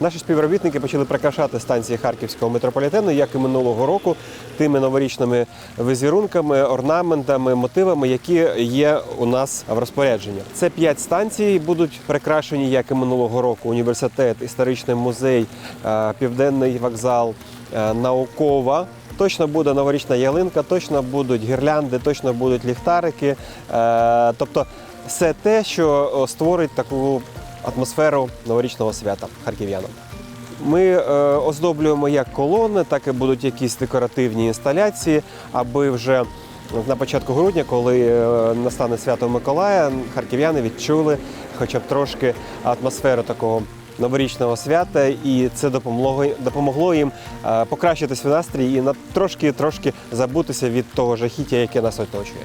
Наші співробітники почали прикрашати станції харківського метрополітену, як і минулого року, тими новорічними візерунками, орнаментами, мотивами, які є у нас в розпорядженні. Це п'ять станцій будуть прикрашені, як і минулого року. Університет, історичний музей, е, південний вокзал, е, наукова. Точно буде новорічна ялинка, точно будуть гірлянди, точно будуть ліхтарики. Е, Тобто все те, що створить таку атмосферу новорічного свята харків'янам. Ми е, оздоблюємо як колони, так і будуть якісь декоративні інсталяції, аби вже на початку грудня, коли е, настане свято Миколая, харків'яни відчули хоча б трошки атмосферу такого новорічного свята, і це допомогло, допомогло їм е, покращити свій настрій і на трошки трошки забутися від того жахіття, яке нас оточує.